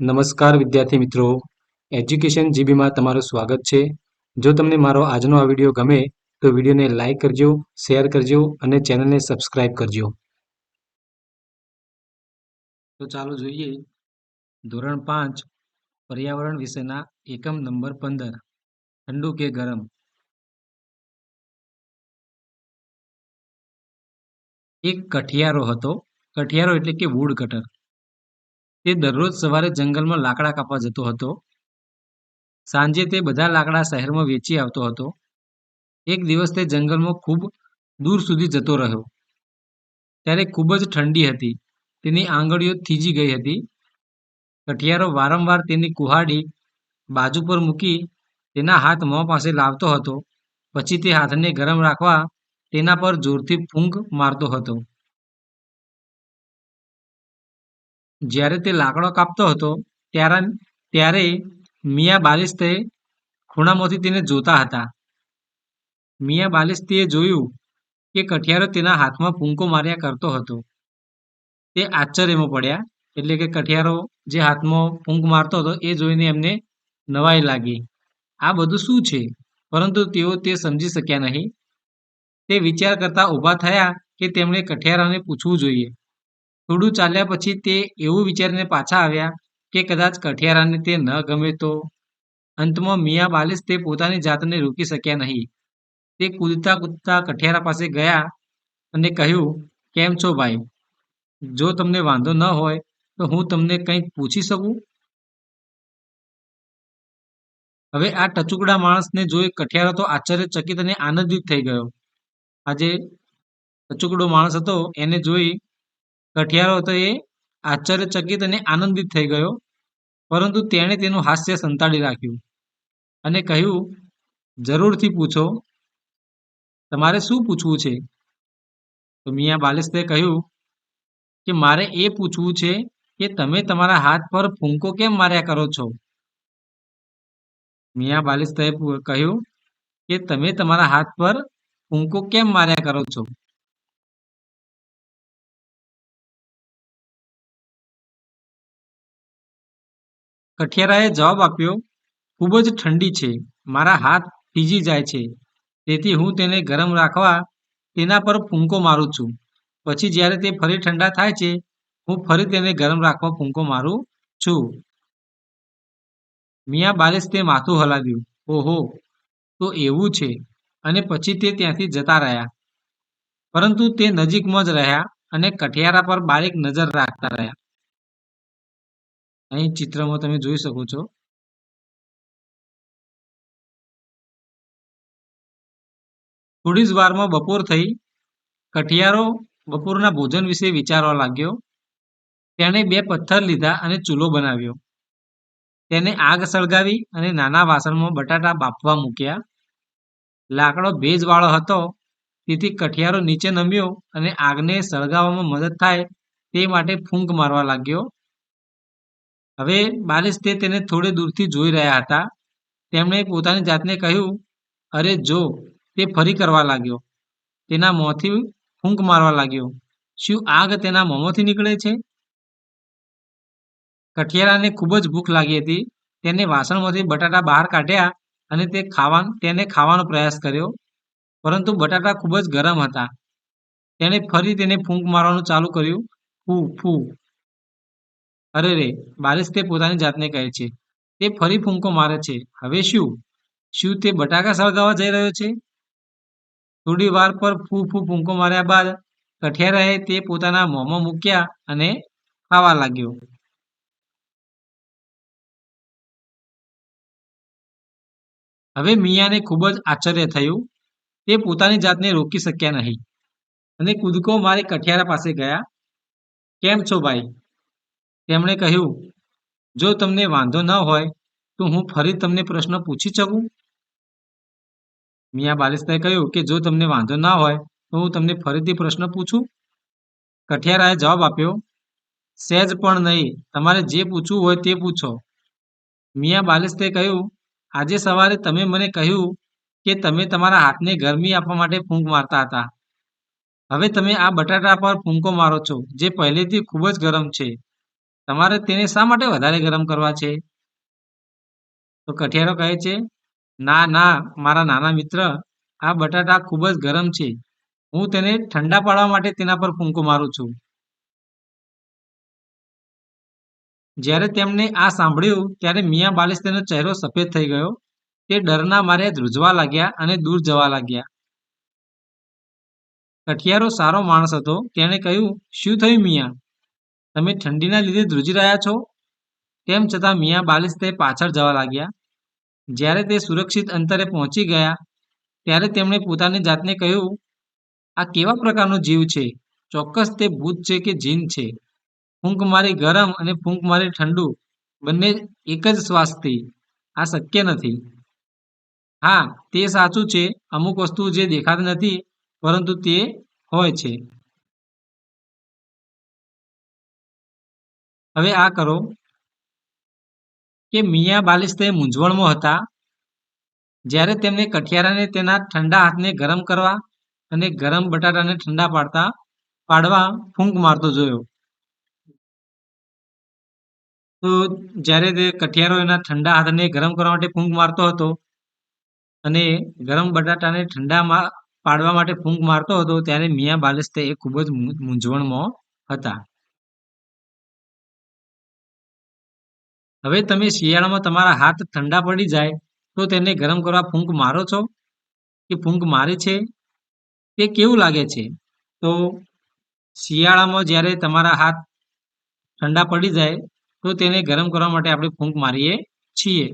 નમસ્કાર વિદ્યાર્થી મિત્રો. એજ્યુકેશન જીબીમાં તમારું સ્વાગત છે. જો તમને મારો આજનો આ વીડિયો ગમે, તો વિડીયોને લાઇક કરજો, શેર કરજો અને ચેનલને સબસ્ક્રાઇબ કરજો. તો ચાલો જોઈએ. ધોરણ પાંચ, પર્યાવરણ વિષયના એકમ નંબર પંદર. ઠંડુ કે ગરમ? એક કઠિયારો હતો. કઠિયારો એટલે કે વુડ કટર તે દરરોજ સવારે જંગલમાં લાકડા કાપવા જતો હતો. સાંજે તે બધા લાકડા શહેરમાં વેચી આવતો હતો. એક દિવસ તે જંગલમાં ખૂબ દૂર સુધી જતો રહ્યો. ત્યારે ખૂબ જ ઠંડી હતી. તેની આંગળીઓ થીજી ગઈ હતી. કઠિયારો વારંવાર તેની કુહાડી બાજુ પર મૂકી તેના હાથ મોં પાસે લાવતો હતો. પછી તે હાથને ગરમ રાખવા તેના પર જોરથી ફૂંક મારતો હતો. જ્યારે તે લાકડો કાપતો હતો, ત્યારે ત્યારે મિયા બાલિસ્તે ખૂણામાંથી તેને જોતા હતા. મિયા બાલિસ્તીએ જોયું કે કઠિયારો તેના હાથમાં ફૂંકો માર્યા કરતો હતો. તે આશ્ચર્યમાં પડ્યા, એટલે કે કઠિયારો જે હાથમાં ફૂંક મારતો હતો એ જોઈને એમને નવાઈ લાગી. આ બધું શું છે? પરંતુ તેઓ તે સમજી શક્યા નહીં. તે વિચાર કરતા ઊભા થયા કે તેમણે કઠિયારાને પૂછવું જોઈએ. થોડું ચાલ્યા પછી તે એવું વિચારીને પાછા આવ્યા કે કદાચ કઠિયારાને તે ન ગમે તો. અંતમાં મિયા બાલિશ તે પોતાની જાતને રોકી શક્યા નહીં. તે કૂદતા કૂદતા કઠિયારા પાસે ગયા અને કહ્યું, કેમ છો ભાઈ? જો તમને વાંધો ન હોય તો હું તમને કંઈક પૂછી શકું? હવે આ ટચુકડા માણસને જોઈ કઠિયારો તો આશ્ચર્યચકિત અને આનંદિત થઈ ગયો. આજે ટચુકડો માણસ હતો, એને જોઈ કઠિયારો હતો એ આશ્ચર્યચકિત અને આનંદિત થઈ ગયો, પરંતુ તેણે તેનું હાસ્ય સંતાડી રાખ્યું અને કહ્યું, જરૂરથી પૂછો, તમારે શું પૂછવું છે? તો મિયા બાલિસ્તે કહ્યું, કે મારે એ પૂછવું છે કે તમે તમારા હાથ પર ફૂંકો કેમ માર્યા કરો છો? મિયા બાલિસ્તએ કહ્યું, કે તમે તમારા હાથ પર ફૂંકો કેમ માર્યા કરો છો? કઠિયારાએ જવાબ આપ્યો, ખૂબ જ ઠંડી છે. મારા હાથ ભીજી જાય છે. તેથી હું તેને ગરમ રાખવા તેના પર ફૂંકો મારું છું. પછી જ્યારે તે ફરી ઠંડા થાય છે, હું ફરી તેને ગરમ રાખવા ફૂંકો મારું છું. મિયા તે માથું હલાવ્યું. ઓહો, તો એવું છે. અને પછી તે ત્યાંથી જતા રહ્યા. પરંતુ તે નજીકમાં જ રહ્યા અને કઠિયારા પર બારીક નજર રાખતા રહ્યા. અહીં ચિત્રમાં તમે જોઈ શકો છો. થોડી જ વારમાં બપોર થઈ, કઠિયારો બપોરના ભોજન વિશે વિચારવા લાગ્યો. તેણે બે પથ્થર લીધા અને ચૂલો બનાવ્યો. તેને આગ સળગાવી અને નાના વાસણમાં બટાટા બાફવા મૂક્યા. લાકડો ભેજવાળો હતો, તેથી કઠિયારો નીચે નમ્યો અને આગને સળગાવવામાં મદદ થાય તે માટે ફૂંક મારવા લાગ્યો. હવે બાલિશ તેને થોડે દૂરથી જોઈ રહ્યા હતા. તેમણે પોતાની જાતને કહ્યું, અરે જો, તે ફરી કરવા લાગ્યો. તેના મોંથી ફૂંક મારવા લાગ્યો. શું આગ તેના મોંમાંથી નીકળે છે? કઠિયારાને ખૂબ જ ભૂખ લાગી હતી. તેને વાસણમાંથી બટાટા બહાર કાઢ્યા અને તે ખાવા, તેને ખાવાનો પ્રયાસ કર્યો. પરંતુ બટાટા ખૂબ જ ગરમ હતા. તેણે ફરી તેને ફૂંક મારવાનું ચાલુ કર્યું. ફૂ ફૂ અરે રે બાલિશ તે પોતાની જાતને કહે છે. તે ફરી ફૂંકો મારે છે. હવે શું? શું તે બટાકા સળગાવવા જઈ રહ્યો છે? થોડી વાર પર ફૂ ફૂ ફૂંકો માર્યા બાદ કઠિયારાએ તે પોતાના મોંમાં મૂક્યા અને ખાવા લાગ્યો. હવે મિયાને ખૂબ જ આશ્ચર્ય થયું. તે પોતાની જાતને રોકી શક્યા નહીં. અને કૂદકો મારી કઠિયારા પાસે ગયા. કેમ છો ભાઈ? તેમણે કહ્યું, જો તમને વાંધો ન હોય, તો હું ફરી તમને પ્રશ્ન પૂછી શકું? મિયા બાલિસ્તાએ કહ્યું કે, જો તમને વાંધો ના હોય, તો હું તમને ફરીથી પ્રશ્ન પૂછું. કઠિયારાએ જવાબ આપ્યો, સહેજ પણ નહીં, તમારે જે પૂછવું હોય તે પૂછો. મિયા બાલિસ્તે કહ્યું, આજે સવારે તમે મને કહ્યું કે તમે તમારા હાથને ગરમી આપવા માટે ફૂંક મારતા હતા. હવે તમે આ બટાટા પર ફૂંકો મારો છો, જે પહેલેથી ખૂબ જ ગરમ છે. તમારે તેને શા માટે વધારે ગરમ કરવા છે? તો કઠિયારો કહે છે, ના ના, મારા નાના મિત્ર, આ બટાટા ખૂબ જ ગરમ છે. હું તેને ઠંડા પાડવા માટે તેના પર ફૂંકો મારું છું. જ્યારે તેમને આ સાંભળ્યું, ત્યારે મિયા બાલીસ તેનો ચહેરો સફેદ થઈ ગયો. તે ડરના મારે ધ્રુજવા લાગ્યા અને દૂર જવા લાગ્યા. કઠિયારો સારો માણસ હતો. તેણે કહ્યું, શું થયું, મિયા? તમે ઠંડીના લીધે ધ્રુજી રહ્યા છો? તેમ છતાં મિયા બાલિસ્તે પાછળ જવા લાગ્યા. જ્યારે તે સુરક્ષિત અંતરે પહોંચી ગયા, ત્યારે તેમણે પોતાની જાતને કહ્યું, આ કેવા પ્રકારનો જીવ છે? ચોક્કસ તે ભૂત છે કે જીન છે? ફૂંક મારી ગરમ અને ફૂંક મારી ઠંડુ, બંને એક જ શ્વાસથી આ શક્ય નથી. હા, તે સાચું છે. અમુક વસ્તુ જે દેખાતી નથી, પરંતુ તે હોય છે. હવે આ કરો કે મિયા બાલિશ તે મૂંઝવણમાં હતા. જ્યારે તેમને કઠિયારાને તેના ઠંડા હાથને ગરમ કરવા અને ગરમ બટાટાને ઠંડા પાડતા, પાડવા ફૂંક મારતો જોયો. તો જ્યારે તે કઠિયારો એના ઠંડા હાથને ગરમ કરવા માટે ફૂંક મારતો હતો અને ગરમ બટાટાને ઠંડામાં પાડવા માટે ફૂંક મારતો હતો, ત્યારે મિયા બાલિસ્તે એ ખૂબ જ મૂંઝવણમાં હતા. હવે તમે શિયાળામાં તમારા હાથ ઠંડા પડી જાય તો તેને ગરમ કરવા ફૂંક મારો છો? કે ફૂંક મારે છે? તે કેવું લાગે છે? તો શિયાળામાં જ્યારે તમારા હાથ ઠંડા પડી જાય તો તેને ગરમ કરવા માટે આપણે ફૂંક મારીએ છીએ.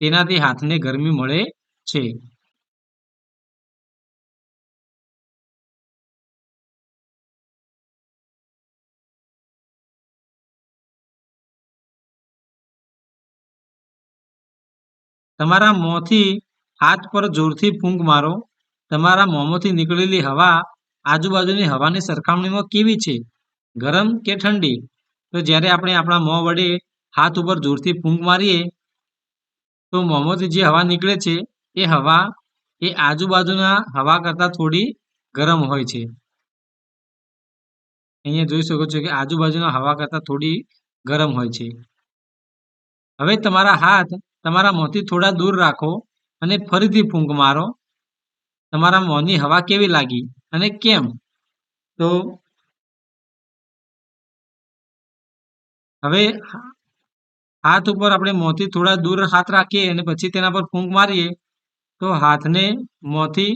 તેનાથી હાથને ગરમી મળે છે. તમારા મોંથી હાથ પર જોરથી ફૂંક મારો. તમારા મોંમાંથી નીકળેલી હવા આજુબાજુની હવાની સરખામણીમાં કેવી છે? ગરમ કે ઠંડી? તો જ્યારે આપણે આપણા મોં વડે હાથ ઉપર જોરથી ફૂંક મારીએ, તો મોંમાંથી જે હવા નીકળે છે, એ હવા, એ આજુબાજુના હવા કરતાં થોડી ગરમ હોય છે. અહીંયા જોઈ શકો છો કે આજુબાજુના હવા કરતાં થોડી ગરમ હોય છે. હવે તમારા હાથ તમારા મોંથી થોડા દૂર રાખો અને ફરીથી ફૂંક મારો. તમારા મોંની હવા કેવી લાગી અને કેમ? તો હવે હાથ ઉપર આપણે મોંથી થોડા દૂર હાથ રાખીએ અને પછી તેના પર ફૂંક મારીએ. તો હાથને મોંથી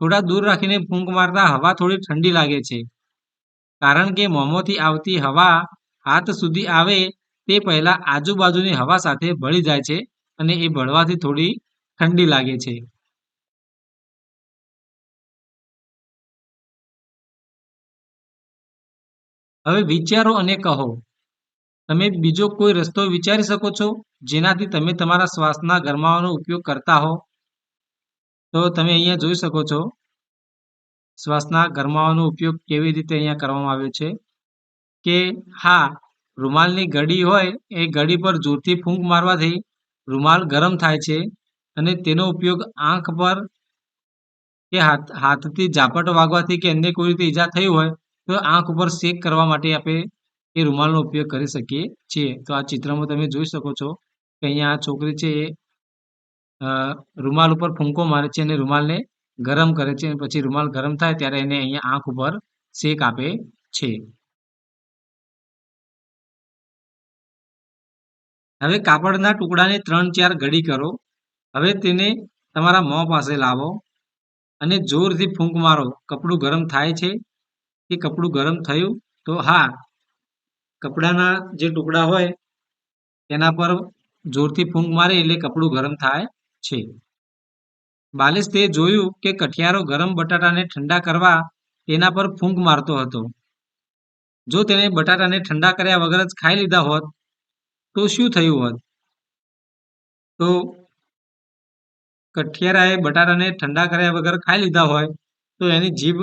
થોડા દૂર રાખીને ફૂંક મારતા હવા થોડી ઠંડી લાગે છે. કારણ કે મોંમાંથી આવતી હવા હાથ સુધી આવે તે પહેલાં આજુબાજુની હવા સાથે ભળી જાય છે. અને એ ભળવાથી થોડી ઠંડી લાગે છે. હવે વિચારો અને કહો, તમે બીજો કોઈ રસ્તો વિચારી શકો છો જેનાથી તમે તમારા શ્વાસના ગરમાવાનો ઉપયોગ કરતા હો? તો તમે અહીંયા જોઈ શકો છો, શ્વાસના ગરમાવાનો ઉપયોગ કેવી રીતે અહીંયા કરવામાં આવ્યો છે કે હા, રૂમાલની ગડી હોય, એ ગડી પર જોરથી ફૂંક મારવાથી રૂમાલ ગરમ થાય છે અને તેનો ઉપયોગ આંખ પર કે હાથ, હાથથી ઝાપટ વાગવાથી કે અન્ય કોઈ રીતે ઈજા થઈ હોય તો આંખ ઉપર શેક કરવા માટે આપણે એ રૂમાલનો ઉપયોગ કરી શકીએ છીએ. તો આ ચિત્રમાં તમે જોઈ શકો છો કે અહીંયા આ છોકરી છે એ રૂમાલ ઉપર ફૂંકો મારે છે અને રૂમાલને ગરમ કરે છે પછી રૂમાલ ગરમ થાય ત્યારે એને અહીંયા આંખ ઉપર શેક આપે છે. હવે કાપડના ટુકડાને ત્રણ ચાર ઘડી કરો. હવે તેને તમારા મોં પાસે લાવો અને જોરથી ફૂંક મારો. કપડું ગરમ થાય છે? કે કપડું ગરમ થયું તો હા, કપડાના જે ટુકડા હોય તેના પર જોરથી ફૂંક મારે એટલે કપડું ગરમ થાય છે. બાલિશ તે જોયું કે કઠિયારો ગરમ બટાટાને ઠંડા કરવા તેના પર ફૂંક મારતો હતો. જો તેણે બટાટાને ઠંડા કર્યા વગર જ ખાઈ લીધા હોત તો શું થયું હોત? તો કઠિયારાએ બટાટાને ઠંડા કર્યા વગર ખાઈ લીધા હોય, તો એની જીભ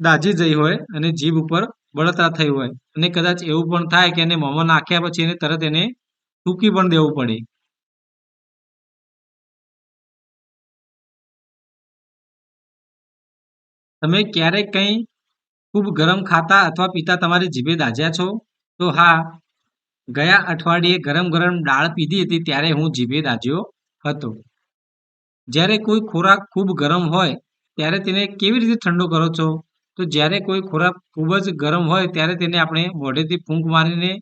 દાજી જઈ હોય અને જીભ ઉપર બળતરા થઈ હોય. અને કદાચ એવું પણ થાય કે એને મોંમાં નાખ્યા પછી એને તરત એને થૂકી પણ દેવું પડે. તમે ક્યારેક કંઈ ખૂબ ગરમ ખાતા અથવા પીતા તમારી જીભે દાજ્યા છો? તો હા ગયા અઠવાડિયે ગરમ ગરમ દાળ પીધી હતી ત્યારે હું જીભે દાજ્યો હતો. જ્યારે કોઈ ખોરાક ખૂબ ગરમ હોય ત્યારે તેને કેવી રીતે ઠંડો કરો છો? તો જ્યારે કોઈ ખોરાક ખૂબ જ ગરમ હોય ત્યારે તેને આપણે મોઢેથી ફૂંક મારીને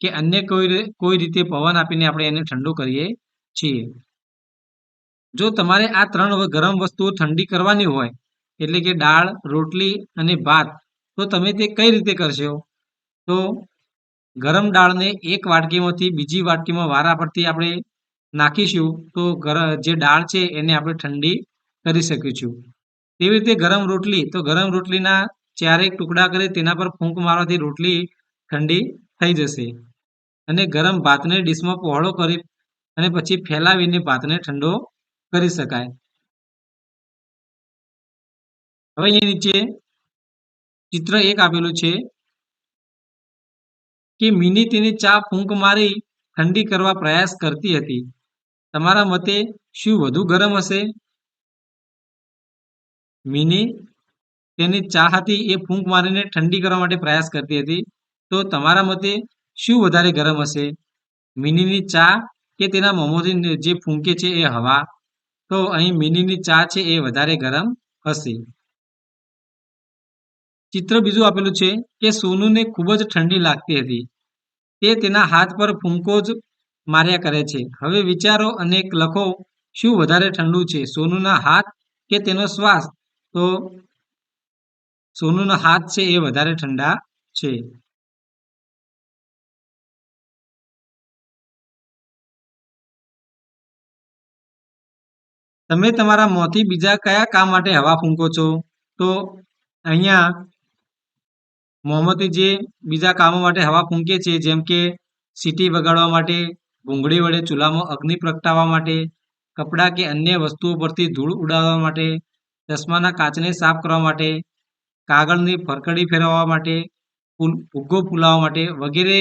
કે અન્ય કોઈ કોઈ રીતે પવન આપીને આપણે એને ઠંડો કરીએ છીએ. જો તમારે આ ત્રણ ગરમ વસ્તુઓ ઠંડી કરવાની હોય, એટલે કે દાળ, રોટલી અને ભાત, તો તમે તે કઈ રીતે કરશો? તો ગરમ દાળને એક વાટકીમાંથી બીજી વાટકીમાં વારા પરથી આપણે નાખીશું તો જે દાળ છે એને આપણે ઠંડી કરી શકીશું. તેવી રીતે ગરમ રોટલી, તો ગરમ રોટલીના ચારેક ટુકડા કરી તેના પર ફૂંક મારવાથી રોટલી ઠંડી થઈ જશે. અને ગરમ ભાતને ડીશમાં પહોળો કરી અને પછી ફેલાવીને ભાતને ઠંડો કરી શકાય. હવે અહીંયા નીચે ચિત્ર એક આપેલું છે. કે મિની તેની ચા ફૂંક મારી ઠંડી કરવા પ્રયાસ કરતી હતી. તમારા મતે શું વધુ ગરમ હશે? મિની તેની ચા હતી એ ફૂંક મારીને ઠંડી કરવા માટે પ્રયાસ કરતી હતી. તો તમારા મતે શું વધારે ગરમ હશે? મિનીની ચા કે તેના મોમોથી જે ફૂંકે છે એ હવા? તો અહીં મિનીની ચા છે એ વધારે ગરમ હશે. ચિત્ર બીજું આપેલું છે કે સોનુને ખૂબ જ ઠંડી લાગતી હતી. તે તેના હાથ પર ફૂંકો જ માર્યા કરે છે. હવે વિચારો અને લખો, શું વધારે ઠંડુ છે, સોનુના હાથ કે તેનો શ્વાસ? તો સોનુના હાથ છે એ વધારે ઠંડા છે. તમે તમારા મોંથી બીજા કયા કામ માટે હવા ફૂંકો છો? તો અહીંયા મોંમાંથી જે બીજા કામો માટે હવા ફૂંકે છે, જેમ કે સીટી વગાડવા માટે ભૂંગળી વડે ચૂલામાં અગ્નિ પ્રગટાવવા માટે, કપડાં કે અન્ય વસ્તુઓ પરથી ધૂળ ઉડાવવા માટે, ચશ્માના કાચને સાફ કરવા માટે, કાગળની ફરકડી ફેરવવા માટે ફુગ્ગો ફૂલાવવા માટે વગેરે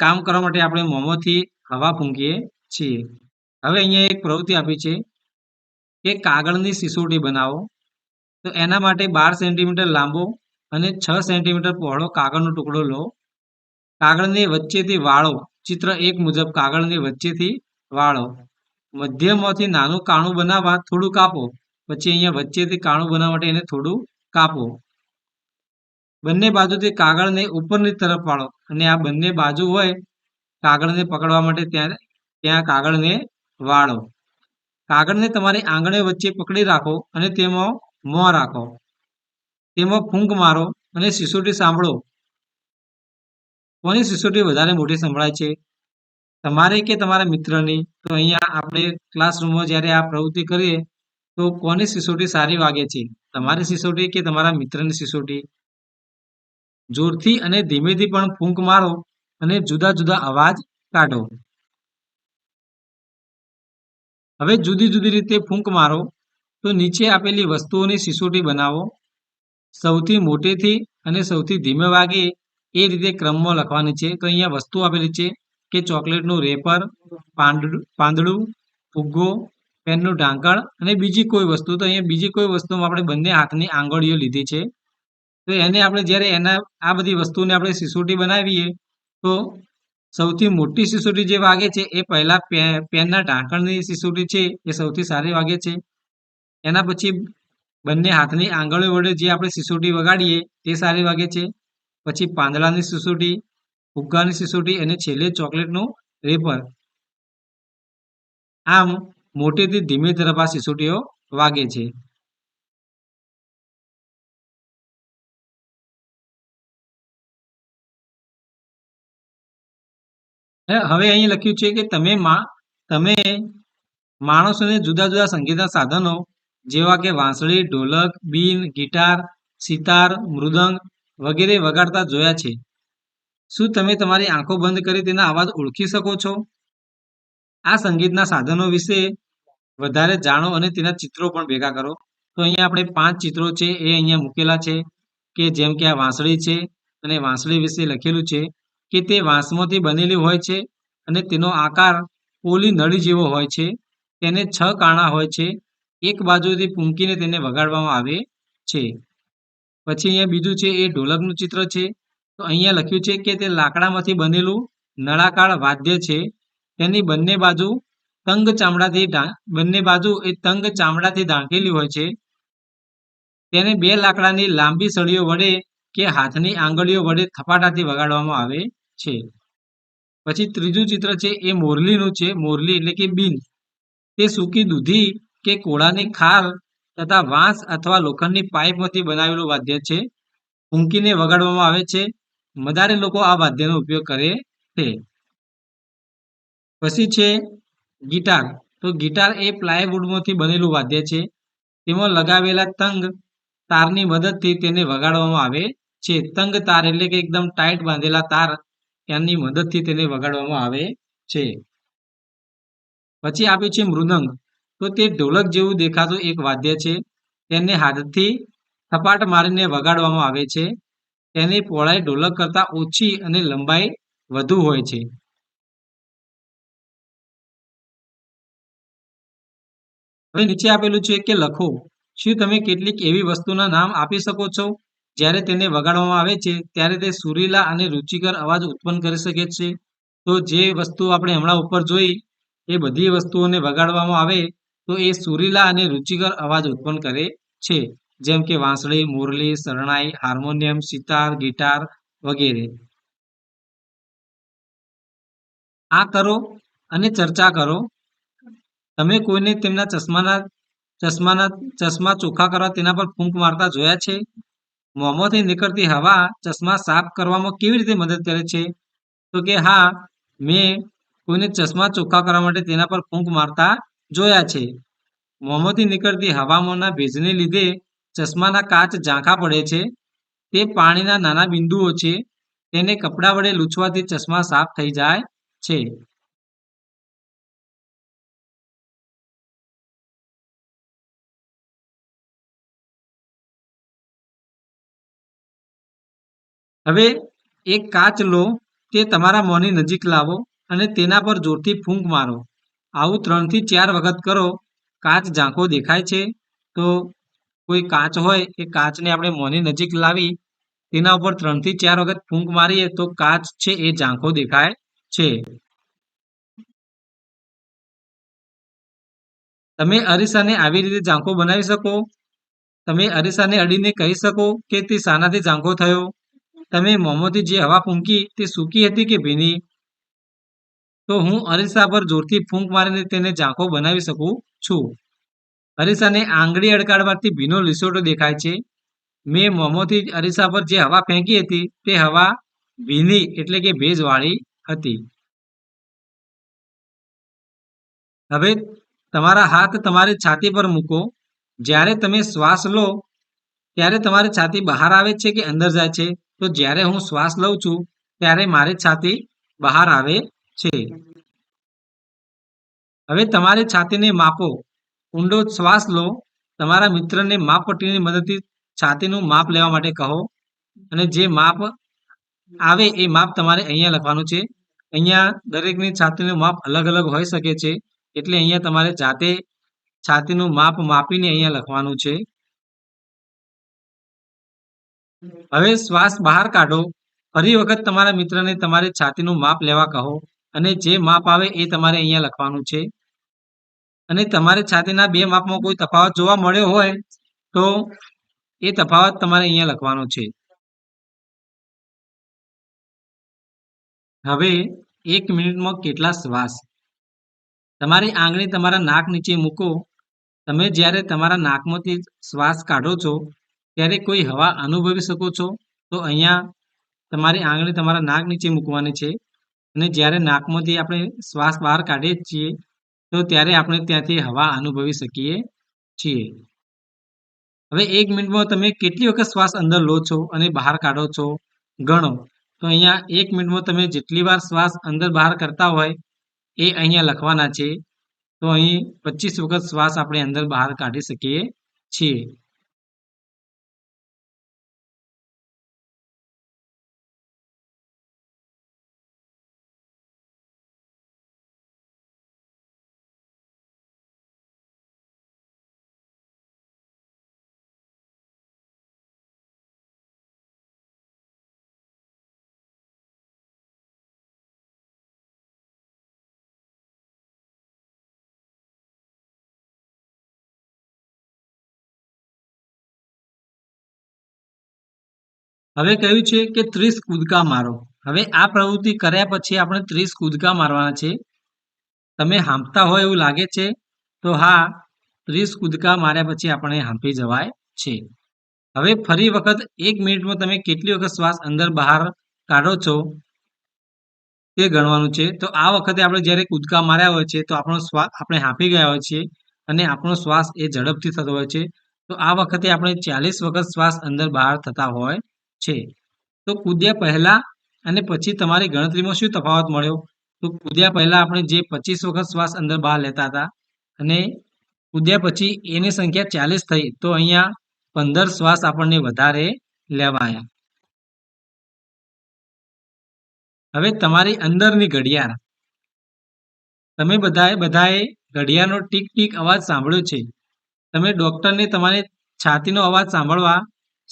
કામ કરવા માટે આપણે મોંમાંથી હવા ફૂંકીએ છીએ. હવે અહીંયા એક પ્રવૃત્તિ આપી છે કે કાગળની સિસોટી બનાવો. તો એના માટે બાર સેન્ટીમીટર લાંબો અને છ સેન્ટીમીટર પહોળો કાગળનો ટુકડો લો. કાગળની વચ્ચેથી વાળો, ચિત્ર એક મુજબ કાગળની વચ્ચેથી વાળો. મધ્યમાંથી નાનું કાણું બનાવવા થોડું કાપો. પછી અહીંયા વચ્ચેથી કાણું બનાવવા માટે એને થોડું કાપો. બંને બાજુથી કાગળને ઉપરની તરફ વાળો. અને આ બંને બાજુ હોય, કાગળને પકડવા માટે ત્યાં ત્યાં કાગળને વાળો. કાગળને તમારી આંગણે વચ્ચે પકડી રાખો અને તેમાં મોં રાખો. તેમાં ફૂંક મારો અને સિસોટી સાંભળો. કોની સિસોટી વધારે મોટી સંભળાય છે? તમારે કે તમારા મિત્રની? તો અહીંયા આપણે ક્લાસરૂમમાં જ્યારે આ પ્રવૃત્તિ કરીએ, તો કોની સિસોટી સારી વાગે છે? તમારી સિસોટી કે તમારા મિત્રની સિસોટી? જોરથી અને ધીમેથી પણ ફૂંક મારો અને જુદા જુદા અવાજ કાઢો. હવે જુદી જુદી રીતે ફૂંક મારો, તો નીચે આપેલી વસ્તુઓની સિસોટી બનાવો. સૌથી મોટેથી અને સૌથી ધીમે વાગે એ રીતે ક્રમમાં લખવાની છે. તો અહીંયા વસ્તુ આપેલી છે કે ચોકલેટનું રેપર, પાંદડું ફુગ્ગો, પેનનું ઢાંકણ અને બીજી કોઈ વસ્તુ. તો અહીંયા બીજી કોઈ વસ્તુમાં આપણે બંને હાથની આંગળીઓ લીધી છે. તો એને આપણે જ્યારે એના આ બધી વસ્તુને આપણે સિસોટી બનાવીએ, તો સૌથી મોટી સિસોટી જે વાગે છે એ પહેલાં પેનના ઢાંકણની સિસોટી છે, એ સૌથી સારી વાગે છે. એના પછી બંને હાથની આંગળીઓ વડે જે આપણે સિસોટી વગાડીએ, તે સારી વાગે છે. પછી પાંદડાની સિસોટી, ફુગ્ગાની સિસોટી અને છેલ્લે ચોકલેટનું રેપર. આમ મોટેથી ધીમે તરફ આ સિસોટીઓ વાગે છે. હવે અહીં લખ્યું છે કે તમે તમે માણસોને જુદા જુદા સંગીતના સાધનો જેવા કે વાંસળી, ઢોલક, બીન, ગિટાર, સિતાર, મૃદંગ વગેરે વગાડતા જોયા છે. શું તમે તમારી આંખો બંધ કરી તેના અવાજ ઓળખી શકો છો? આ સંગીતના સાધનો વિશે વધારે જાણો અને તેના ચિત્રો પણ ભેગા કરો. તો અહીંયા આપણે પાંચ ચિત્રો છે, એ અહીંયા મૂકેલા છે, કે જેમ કે આ વાંસળી છે અને વાંસળી વિશે લખેલું છે, કે તે વાંસમાંથી બનેલી હોય છે અને તેનો આકાર પોલી નળી જેવો હોય છે. તેને છ કાણા હોય છે. એક બાજુથી ફૂંકીને તેને વગાડવામાં આવે છે. પછી અહીંયા બીજું છે, એ ઢોલકનું ચિત્ર છે. તો અહીંયા લખ્યું છે કે તે લાકડામાંથી બનેલું નળાકાર વાદ્ય છે. તેની બંને બાજુ તંગ ચામડાથી બંને બાજુ એ તંગ ચામડાથી ઢાંકેલી હોય છે. તેને બે લાકડાની લાંબી સળીઓ વડે કે હાથની આંગળીઓ વડે થપાટાથી વગાડવામાં આવે છે. પછી ત્રીજું ચિત્ર છે, એ મોરલીનું છે. મોરલી એટલે કે બીન. તે સૂકી દૂધી કે કોળાની ખાર તથા વાંસ અથવા લોખંડની પાઇપમાંથી બનાવેલું વાદ્ય છે. ફૂંકીને વગાડવામાં આવે છે. મદારી લોકો આ વાદ્યનો ઉપયોગ કરે છે. પછી છે ગિટાર. તો ગિટાર એ પ્લાયવુડમાંથી બનેલું વાદ્ય છે. તેમાં લગાવેલા તંગ તારની મદદથી તેને વગાડવામાં આવે છે. તંગ તાર એટલે કે એકદમ ટાઈટ બાંધેલા તાર એની મદદથી તેને વગાડવામાં આવે છે. પછી આપ્યું છે મૃદંગ. તો તે ઢોલક જેવું દેખાતું એક વાદ્ય છે. તેને હાથથી થપાટ મારીને વગાડવામાં આવે છે. તેની પહોળાઈ ઢોલક કરતાં ઓછી અને લંબાઈ વધુ હોય છે. હવે નીચે આપેલું છે કે લખો. શું તમે કેટલીક એવી વસ્તુના નામ આપી શકો છો? જ્યારે તેને વગાડવામાં આવે છે, ત્યારે તે સુરીલા અને રુચિકર અવાજ ઉત્પન્ન કરી શકે છે. તો જે વસ્તુ આપણે હમણાં ઉપર જોઈ, એ બધી વસ્તુઓને વગાડવામાં આવે તો એ સુરીલા અને રુચિકર અવાજ ઉત્પન્ન કરે છે. જેમ કે વાંસળી, મોરલી, શરણાઈ, હાર્મોનિયમ, સિતાર, ગિટાર વગેરે. આ કરો અને ચર્ચા કરો. તમે કોઈને તેમના ચશ્માના ચશ્માના, ચશ્મા ચોખ્ખા કરવા તેના પર ફૂંક મારતા જોયા છે? મોંમાંથી નીકળતી હવા ચશ્મા સાફ કરવામાં કેવી રીતે મદદ કરે છે? તો કે હા, મેં કોઈને ચશ્મા ચોખ્ખા કરવા માટે તેના પર ફૂંક મારતા જોયા છે. મોંમાંથી નીકળતી હવામાંના ભેજને લીધે ચશ્માના કાચ ઝાંખા પડે છે. તે પાણીના નાના બિંદુઓ છે. તેને કપડાં વડે લૂછવાથી ચશ્મા સાફ થઈ જાય છે. હવે એક કાચ લો. તે તમારા મોંની નજીક લાવો અને તેના પર જોરથી ફૂંક મારો. આવું ત્રણથી ચાર વખત કરો, કાચ ઝાંખો દેખાય છે, તો કોઈ કાચ હોય એ કાચને આપણે મોંની નજીક લાવી, તેના ઉપર ત્રણથી ચાર વખત ફૂંક મારીએ તો કાચ છે એ ઝાંખો દેખાય છે. તમે અરીસાને આવી રીતે ઝાંખો બનાવી શકો, તમે અરીસાને અડીને કહી શકો કે તે શાનાથી ઝાંખો થયો, તમે મોંમાંથી જે હવા ફૂંકી તે સૂકી હતી કે ભીની? તો હું અરીસા પર જોરથી ફૂંક મારીને તેને ઝાંખો બનાવી શકું છું. અરીસાને આંગળી અડકાડવાથી ભીનો લીસોટો દેખાય છે. મેં મોમોથી અરીસા પર જે હવા ફેંકી હતી તે હવા ભીની એટલે કે ભેજવાળી હતી. હવે તમારા હાથ તમારી છાતી પર મૂકો. જ્યારે તમે શ્વાસ લો, ત્યારે તમારી છાતી બહાર આવે છે કે અંદર જાય છે? તો જ્યારે હું શ્વાસ લઉં છું, ત્યારે મારી છાતી બહાર આવે છે. હવે તમારી છાતીને માપો. ઊંડો શ્વાસ લો. તમારા મિત્રને માપપટ્ટીની મદદથી છાતીનું માપ લેવા માટે કહો. અને જે માપ આવે એ માપ તમારે અહીંયા લખવાનું છે. અહીંયા દરેકની છાતીનું માપ અલગ અલગ હોઈ શકે છે. એટલે અહીંયા તમારે જાતે છાતીનું માપ માપીને અહીંયા લખવાનું છે. હવે શ્વાસ બહાર કાઢો. ફરી વખત તમારા મિત્રને તમારી છાતીનું માપ લેવા કહો. અને જે માપ આવે એ તમારે અહીંયા લખવાનું છે. અને તમારી છાતીના બે માપમાં કોઈ તફાવત જોવા મળ્યો હોય તો એ તફાવત તમારે અહીંયા લખવાનો છે. હવે એક મિનિટમાં કેટલા શ્વાસ? તમારી આંગળી તમારા નાક નીચે મૂકો. તમે જ્યારે તમારા નાકમાંથી શ્વાસ કાઢો છો, ત્યારે કોઈ હવા અનુભવી શકો છો? તો અહીંયા તમારી આંગળી તમારા નાક નીચે મૂકવાની છે. અને જ્યારે નાકમાંથી આપણે શ્વાસ બહાર કાઢીએ છીએ, તો ત્યારે આપણે ત્યાંથી હવા અનુભવી શકીએ છીએ. હવે એક મિનિટમાં તમે કેટલી વખત શ્વાસ અંદર લો છો અને બહાર કાઢો છો? ગણો. તો અહીંયા એક મિનિટમાં તમે જેટલી વાર શ્વાસ અંદર બહાર કરતા હોય, એ અહીંયા લખવાના છે. તો અહીં પચીસ વખત શ્વાસ આપણે અંદર બહાર કાઢી શકીએ છીએ. હવે કહ્યું છે કે ત્રીસ કૂદકા મારો. હવે આ પ્રવૃત્તિ કર્યા પછી આપણે ત્રીસ કૂદકા મારવાના છે. તમે હાંપતા હોય એવું લાગે છે, તો હા, ત્રીસ કૂદકા માર્યા પછી આપણે હાંપી જવાય છે. હવે ફરી વખત એક મિનિટમાં તમે કેટલી વખત શ્વાસ અંદર બહાર કાઢો છો તે ગણવાનું છે. તો આ વખતે આપણે જ્યારે કૂદકા માર્યા હોય છે, તો આપણો શ્વાસ આપણે હાંપી ગયા હોય છે અને આપણો શ્વાસ એ ઝડપથી થતો હોય છે. તો આ વખતે આપણે ચાલીસ વખત શ્વાસ અંદર બહાર થતા હોય છે. તો કૂદ્યા પહેલા અને પછી તમારી ગણતરીમાં શું તફાવત મળ્યો? તો કૂદ્યા પહેલા આપણે જે પચીસ વખત શ્વાસ અંદર બહાર લેતા હતા અને કૂદ્યા પછી એની સંખ્યા ચાલીસ થઈ, તો અહીંયા પંદર શ્વાસ આપણને વધારે લેવાયા. હવે તમારી અંદરની ઘડિયાળ. તમે બધાએ બધાએ ઘડિયાળનો ટીક ટીક અવાજ સાંભળ્યો છે. તમે ડૉક્ટરને તમારી છાતીનો અવાજ સાંભળવા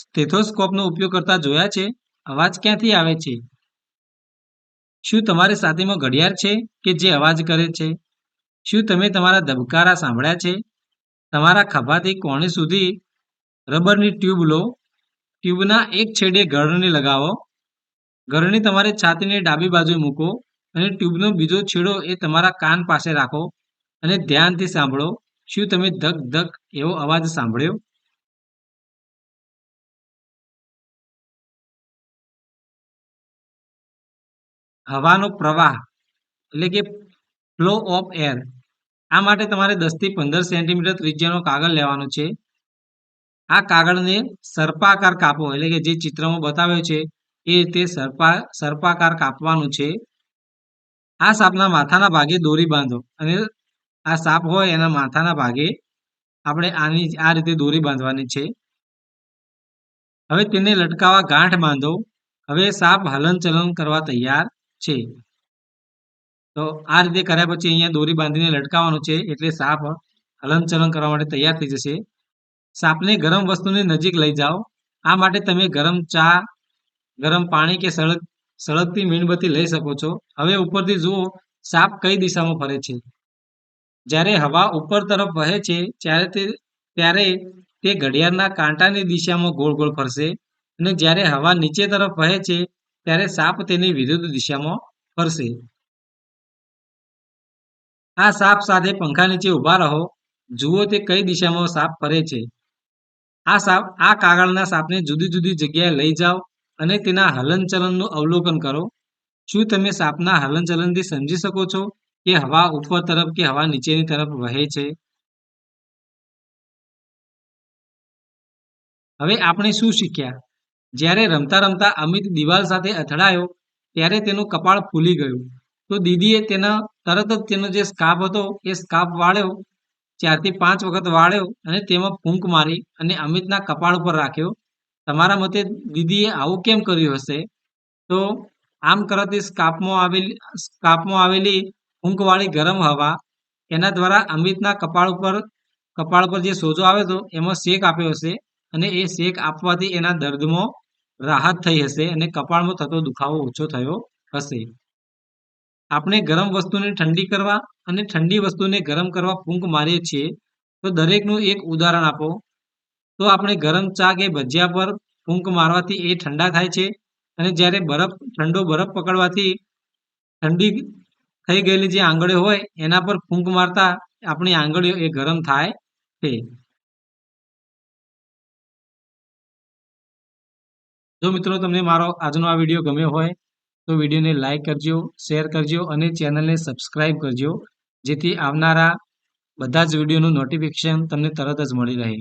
સ્ટેથોસ્કોપનો ઉપયોગ કરતા જોયા છે? અવાજ ક્યાંથી આવે છે? શું તમારી સાથેમાં ઘડિયાળ છે કે જે અવાજ કરે છે? શું તમે તમારા ધબકારા સાંભળ્યા છે? તમારા ખભાથી કોણી સુધી રબરની ટ્યુબ લો? ટ્યુબના એક છેડે ગળણી લગાવો. ગળણી તમારી છાતીની ડાબી બાજુ મૂકો અને ટ્યુબનો બીજો છેડો એ તમારા કાન પાસે રાખો અને ધ્યાનથી સાંભળો. શું તમે ધક ધક એવો અવાજ સાંભળ્યો? હવાનો પ્રવાહ, એટલે કે ફ્લો ઓફ એર આ માટે તમારે દસથી પંદર સેન્ટીમીટર ત્રિજ્યાનો કાગળ લેવાનો છે. આ કાગળને સર્પાકાર કાપો, એટલે કે જે ચિત્રમાં બતાવ્યો છે, એ રીતે સર્પા, સર્પાકાર કાપવાનું છે. આ સાપના માથાના ભાગે દોરી બાંધો અને આ સાપ હોય એના માથાના ભાગે આપણે આની, આ રીતે દોરી બાંધવાની છે. હવે તેને લટકાવવા ગાંઠ બાંધો. હવે સાપ હલનચલન કરવા તૈયાર છે. તો આ રીતે કર્યા પછી અહીંયા દોરી બાંધીને લટકાવવાનું છે એટલે સાપ હલનચલન કરવા માટે તૈયાર થઈ જશે. સાપને ગરમ વસ્તુની નજીક લઈ જાઓ. આ માટે તમે ગરમ ચા, ગરમ પાણી કે સળગ, સળગતી મીણબત્તી લઈ શકો છો. હવે ઉપરથી જુઓ, સાપ કઈ દિશામાં ફરે છે? જ્યારે હવા ઉપર તરફ વહે છે, ત્યારે તે ત્યારે તે ઘડિયાળના કાંટાની દિશામાં ગોળ ગોળ ફરશે અને જ્યારે હવા નીચે તરફ વહે છે ત્યારે સાપ તેની વિરુદ્ધ દિશામાં ફરશે. આ સાપ સાથે પંખા નીચે ઊભા રહો. જુઓ તે કઈ દિશામાં સાપ ફરે છે. આ સાપ, આ કાગળના સાપને જુદી જુદી જગ્યાએ લઈ જાઓ અને તેના હલનચલનનું અવલોકન કરો. શું તમે સાપના હલનચલનથી સમજી શકો છો કે હવા ઉપર તરફ કે હવા નીચેની તરફ વહે છે? હવે આપણે શું શીખ્યા? જ્યારે રમતા રમતા અમિત દિવાલ સાથે અથડાયો, ત્યારે તેનું કપાળ ફૂલી ગયું. તો દીદીએ તેના તરત જ તેનો જે સ્કાપ હતો, એ સ્કાપ વાળ્યો, ચારથી પાંચ વખત વાળ્યો અને તેમાં ફૂંક મારી અને અમિતના કપાળ ઉપર રાખ્યો. તમારા મતે દીદીએ આવું કેમ કર્યું હશે? તો આમ કરતી સ્કાપમાં આવેલી સ્કાપમાં આવેલી ફૂંકવાળી ગરમ હવા, એના દ્વારા અમિતના કપાળ ઉપર, કપાળ પર જે સોજો આવે તો એમાં શેક આપ્યો હશે અને એ શેક આપવાથી એના દર્દમાં રાહત થઈ હશે અને કપાળમાં થતો દુખાવો ઓછો થયો હશે. આપણે ગરમ વસ્તુને ઠંડી કરવા અને ઠંડી વસ્તુને ગરમ કરવા ફૂંક મારીએ છીએ, તો દરેકનું એક ઉદાહરણ આપો. તો આપણે ગરમ ચા કે ભજીયા પર ફૂંક મારવાથી એ ઠંડા થાય છે અને જ્યારે બરફ, ઠંડો બરફ પકડવાથી ઠંડી થઈ ગયેલી જે આંગળીઓ હોય, એના પર ફૂંક મારતા આપણી આંગળીઓ એ ગરમ થાય છે. જો મિત્રો તમને મારો આજનો આ વીડિયો ગમ્યો હોય, તો વિડીયોને લાઇક કરજો, શેર કરજો અને ચેનલને સબસ્ક્રાઇબ કરજો, જેથી આવનારા બધા જ વિડીયોનું નોટિફિકેશન તમને તરત જ મળી રહે.